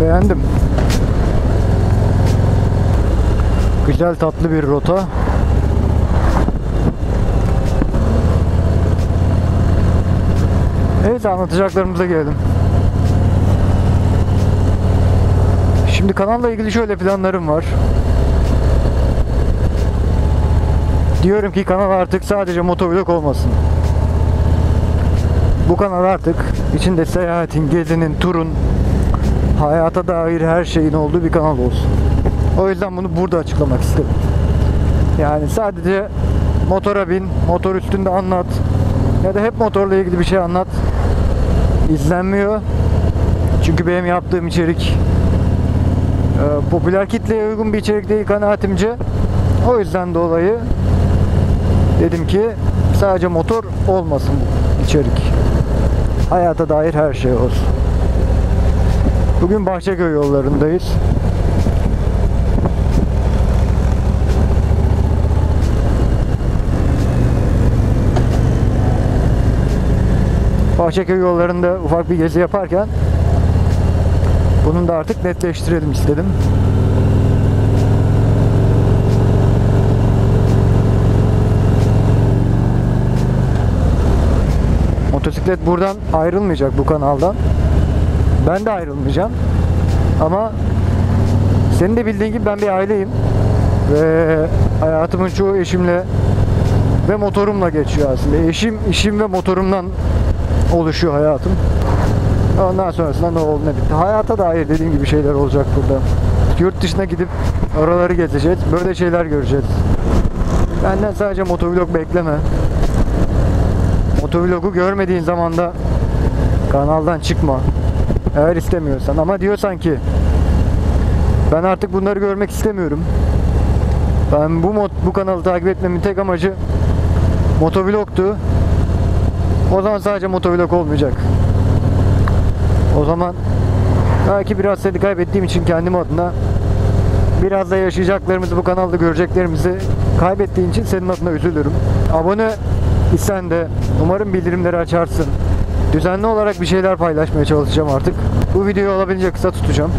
beğendim. Güzel tatlı bir rota. Evet anlatacaklarımıza gelelim. Şimdi kanalla ilgili şöyle planlarım var. Diyorum ki kanal artık sadece motovlog olmasın. Bu kanal artık içinde seyahatin, gezinin, turun, hayata dair her şeyin olduğu bir kanal olsun. O yüzden bunu burada açıklamak istedim. Yani sadece motora bin, motor üstünde anlat ya da hep motorla ilgili bir şey anlat. İzlenmiyor. Çünkü benim yaptığım içerik e, popüler kitleye uygun bir içerik değil kanaatimce. O yüzden dolayı dedim ki sadece motor olmasın bu içerik. Hayata dair her şey olsun. Bugün Bahçeköy yollarındayız. Bahçeköy yollarında ufak bir gezi yaparken bunun da artık netleştirelim istedim. Motosiklet buradan ayrılmayacak bu kanaldan. Ben de ayrılmayacağım. Ama senin de bildiğin gibi ben bir aileyim. Ve hayatımın çoğu eşimle ve motorumla geçiyor aslında. Eşim, işim ve motorumdan oluşuyor hayatım. Ondan sonrasında ne oldu ne bitti. Hayata dair dediğim gibi şeyler olacak burada. Yurt dışına gidip oraları gezeceğiz. Böyle şeyler göreceğiz. Benden sadece motovlog bekleme. Motovlogu görmediğin zaman da kanaldan çıkma. Eğer istemiyorsan. Ama diyorsan ki ben artık bunları görmek istemiyorum. Ben bu mod, bu kanalı takip etmemin tek amacı motovlogtu. O zaman sadece motovlog olmayacak. O zaman belki biraz seni kaybettiğim için kendim adına biraz da yaşayacaklarımızı bu kanalda göreceklerimizi kaybettiğin için senin adına üzülürüm. Abone isen de umarım bildirimleri açarsın. Düzenli olarak bir şeyler paylaşmaya çalışacağım artık. Bu videoyu olabildiğince kısa tutacağım.